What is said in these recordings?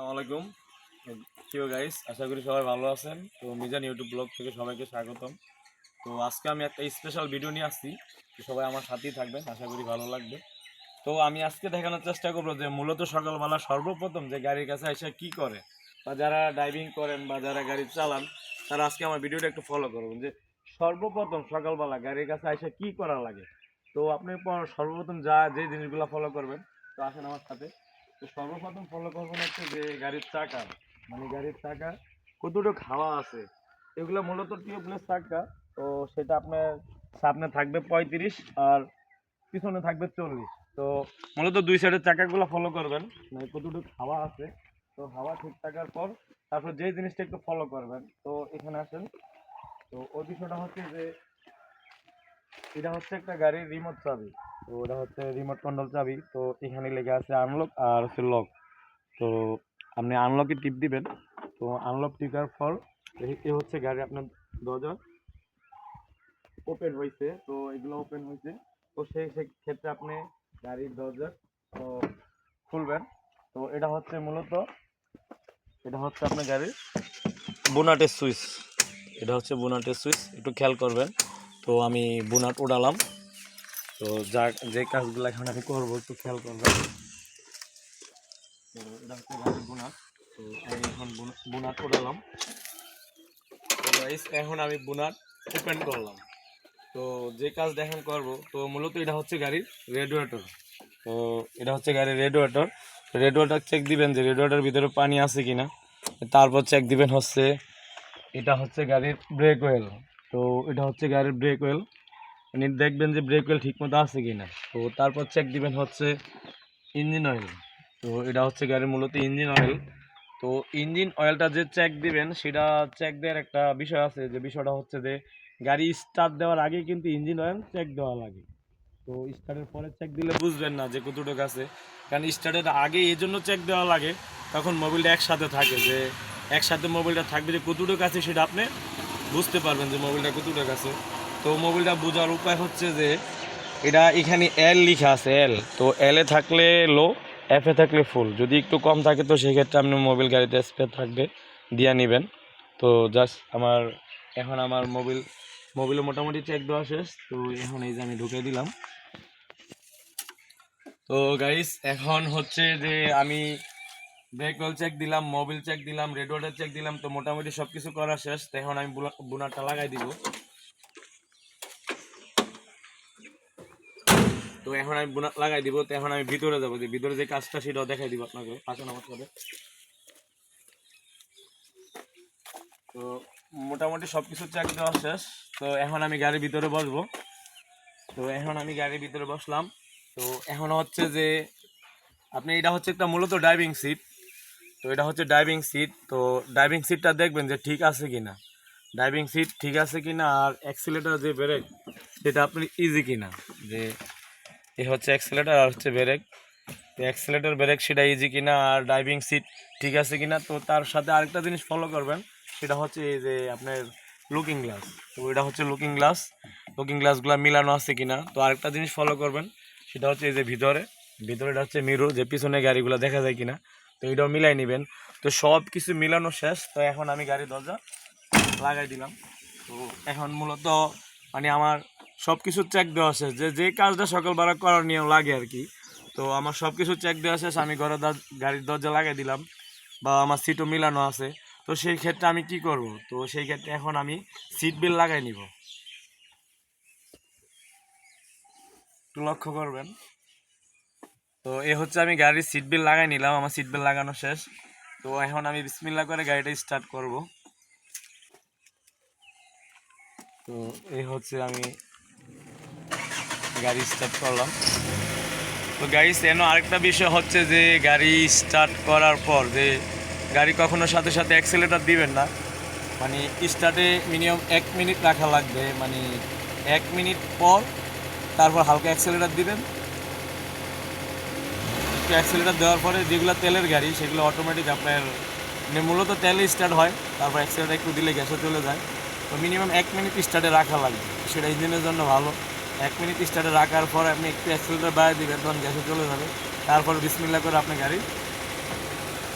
আসসালামাইকুম প্রিয় গাইস আশা করি সবাই ভালো আছেন। তো মিজান ইউটিউব ব্লগ থেকে সবাইকে স্বাগতম। তো আজকে আমি একটা স্পেশাল ভিডিও নিয়ে আসছি। সবাই আমার সাথেই থাকবেন, আশা করি ভালো লাগবে। তো আমি আজকে দেখানোর চেষ্টা করব যে মূলত সকালবেলা সর্বপ্রথম যে গাড়ির কাছে এসে কি করে, বা যারা ড্রাইভিং করেন বা যারা গাড়ি চালান, তারা আজকে আমার ভিডিওটা একটু ফলো করবেন যে সর্বপ্রথম সকালবেলা গাড়ির কাছে এসে কি করা লাগে। তো আপনি সর্বপ্রথম যা, যে জিনিসগুলো ফলো করবেন, তো আসেন আমার সাথে। তো সর্বপ্রথম ফলো করবেন হচ্ছে যে গাড়ির চাকা মানে গাড়ির চাকা, কতটুকু হাওয়া আছে, এগুলো মূলত টিউবলেস চাকা, তো সেটা আপনার সামনে থাকবে পঁয়ত্রিশ আর পিছনে থাকবে চল্লিশ। তো মূলত দুই সাইডের চাকাগুলো ফলো করবেন মানে কতটুকু হাওয়া আছে, তো হাওয়া ঠিক থাকার পর তারপর যে জিনিসটা একটু ফলো করবেন, তো এখানে আসেন। তো ওই বিষয়টা হচ্ছে যে, এটা হচ্ছে একটা গাড়ির রিমোট চাবি। তো ওটা হচ্ছে রিমোট কন্ট্রোল চাবি। তো এখানে লেখা আছে আনলক আর হচ্ছে লক তো আপনি আনলকে টিপ দিবেন। তো আনলক টিপার ফল এ হচ্ছে গাড়ি আপনার দরজা। ওপেন হয়েছে তো এগুলো ওপেন হয়েছে তো সেই সেই ক্ষেত্রে আপনি গাড়ির দরজা তো খুলবেন। তো এটা হচ্ছে মূলত, এটা হচ্ছে আপনার গাড়ির বোনাটের সুইচ এটা হচ্ছে বোনাটের সুইচ একটু খেয়াল করবেন। তো আমি বোনাট উড়ালাম। তো যা যে কাজগুলো এখন আমি করব একটু খেয়াল করবেন তো এটা হচ্ছে বোনাট তো আমি এখন বোনা- বোনাট উড়ালাম তো guys, এখন আমি বোনাট ওপেন করলাম। তো যে কাজ দেখেন করব তো মূলত এটা হচ্ছে গাড়ির রেডিয়েটর তো এটা হচ্ছে গাড়ির রেডিয়েটর রেডিয়েটর চেক দিবেন যে রেডিয়েটর ভিতরে পানি আছে কিনা। তারপর চেক দিবেন হচ্ছে এটা হচ্ছে গাড়ির ব্রেক ওয়েল তো এটা হচ্ছে গাড়ির ব্রেক অয়েল মানে দেখবেন যে ব্রেক অয়েল ঠিকমতো আছে কি না তো তারপর চেক দিবেন হচ্ছে ইঞ্জিন অয়েল তো এটা হচ্ছে গাড়ির মূলত ইঞ্জিন অয়েল তো ইঞ্জিন অয়েলটা যে চেক দিবেন, সেটা চেক দেওয়ার একটা বিষয় আছে যে বিষয়টা হচ্ছে যে গাড়ি স্টার্ট দেওয়ার আগে কিন্তু ইঞ্জিন অয়েল চেক দেওয়া লাগে। তো স্টার্টের পরে চেক দিলে বুঝবেন না যে কতটুকু আছে। কারণ স্টার্টের আগে এই জন্য চেক দেওয়া লাগে, তখন মোবিলটা একসাথে থাকে যে, একসাথে মোবিলটা থাকবে যে কতটুকু আছে সেটা আপনি বুঝতে পারবেন যে মোবিলটা কতটুকু আছে। তো মোবিলটা বোঝার উপায় হচ্ছে যে এটা এখানে এল লিখা আছে এল তো এলে থাকলে লো এফে থাকলে ফুল যদি একটু কম থাকে তো সেক্ষেত্রে আপনি মোবিল গাড়িতে স্পেয়ার থাকবে, দিয়ে নেবেন। তো জাস্ট আমার, এখন আমার মোবিল, মোবিলে মোটামুটি চেক দেওয়া শেষ। তো এখন এই যে আমি ঢুকে দিলাম। তো গাইস এখন হচ্ছে যে আমি ব্রেক অয়েল চেক দিলাম মোবিল চেক দিলাম রেডিওটার চেক দিলাম, তো মোটামুটি সব কিছু করা শেষ। তো এখন আমি বুনারটা লাগাই দিব। তো এখন আমি লাগাই দিব, তো এখন আমি ভিতরে যাব যে, ভিতরে যে কাজটা সেটাও দেখাই দিব আপনাকে আসুন আমার সাথে তো মোটামুটি সব কিছু চেক দেওয়া শেষ, তো এখন আমি গাড়ির ভিতরে বসবো। তো এখন আমি গাড়ির ভিতরে বসলাম, তো এখন হচ্ছে যে, আপনি এটা হচ্ছে একটা মূলত ড্রাইভিং সিট তো এটা হচ্ছে ড্রাইভিং সিট তো ড্রাইভিং সিটটা দেখবেন যে ঠিক আছে কিনা। ড্রাইভিং সিট ঠিক আছে কি না আর অ্যাক্সিলেটার যে ব্রেক সেটা আপনি ইজি কিনা, যে এ হচ্ছে অ্যাক্সিলেটার আর হচ্ছে ব্রেক তো অ্যাক্সিলেটার ব্রেক সেটা ইজি কিনা আর ড্রাইভিং সিট ঠিক আছে কিনা, তো তার সাথে আরেকটা জিনিস ফলো করবেন, সেটা হচ্ছে এই যে আপনার লুকিং গ্লাস তো এটা হচ্ছে লুকিং গ্লাস লুকিং গ্লাসগুলো মিলানো আছে কিনা, তো আরেকটা জিনিস ফলো করবেন, সেটা হচ্ছে এই যে ভিতরে। ভিতরেটা হচ্ছে মিরু যে পিছনে গাড়িগুলো দেখা যায় কিনা, তো এটাও মিলাই নেবেন। তো সব কিছু মিলানো শেষ, তো এখন আমি গাড়ির দরজা লাগাই দিলাম। তো এখন মূলত মানে আমার সব কিছু চেক দেওয়া শেষ। যে যে কাজটা সকালবেলা করার নিয়ম লাগে আর কি। তো আমার সব কিছু চেক দেওয়া শেষ, আমি ঘরে গাড়ির দরজা লাগাই দিলাম বা আমার সিটও মিলানো আছে। তো সেই ক্ষেত্রে আমি কি করব? তো সেই ক্ষেত্রে এখন আমি সিট বেল্ট লাগাই নিব। একটু লক্ষ্য করবেন। তো এ হচ্ছে আমি গাড়ির সিট বেল্ট লাগাই নিলাম, আমার সিট বেল্ট লাগানো শেষ। তো এখন আমি বিসমিল্লা করে গাড়িটা স্টার্ট করব। তো এই হচ্ছে আমি গাড়ি স্টার্ট করলাম। তো গাড়ি সেনো আরেকটা বিষয় হচ্ছে যে, গাড়ি স্টার্ট করার পর যে, গাড়ি কখনো সাথে সাথে অ্যাক্সিলেটার দিবেন না। মানে স্টার্টে মিনিমাম এক মিনিট রাখা লাগবে। মানে এক মিনিট পর তারপর হালকা অ্যাক্সিলেটার দিবেন। অ্যাক্সিলেটার দেওয়ার পরে যেগুলো তেলের গাড়ি, সেগুলো অটোমেটিক আপনার মানে মূলত তেলে স্টার্ট হয়, তারপর অ্যাক্সিলেটার একটু দিলে গ্যাসে চলে যায়। তো মিনিমাম এক মিনিট স্টার্টে রাখা লাগবে। সেটা ইঞ্জিনের জন্য ভালো। এক মিনিট স্টার্টে রাখার পর আপনি একটু অ্যাক্সিলেটার বাইরে দিবেন, তখন গ্যাসে চলে যাবে। তারপর বিসমিল্লা করে আপনি গাড়ি,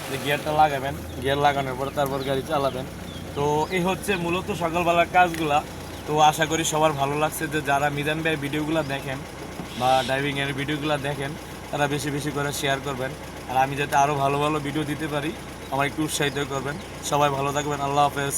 যে গিয়ারটা লাগাবেন গিয়ার লাগানোর পরে তারপর গাড়ি চালাবেন। তো এই হচ্ছে মূলত সকালবেলার কাজগুলা। তো আশা করি সবার ভালো লাগছে যে যারা মিজান ভাইয়ের ভিডিওগুলো দেখেন বা ড্রাইভিংয়ের ভিডিওগুলো দেখেন, তারা বেশি বেশি করে শেয়ার করবেন। আর আমি যাতে আরও ভালো ভালো ভিডিও দিতে পারি, আমার একটু উৎসাহিত করবেন। সবাই ভালো থাকবেন, আল্লাহ হাফেজ।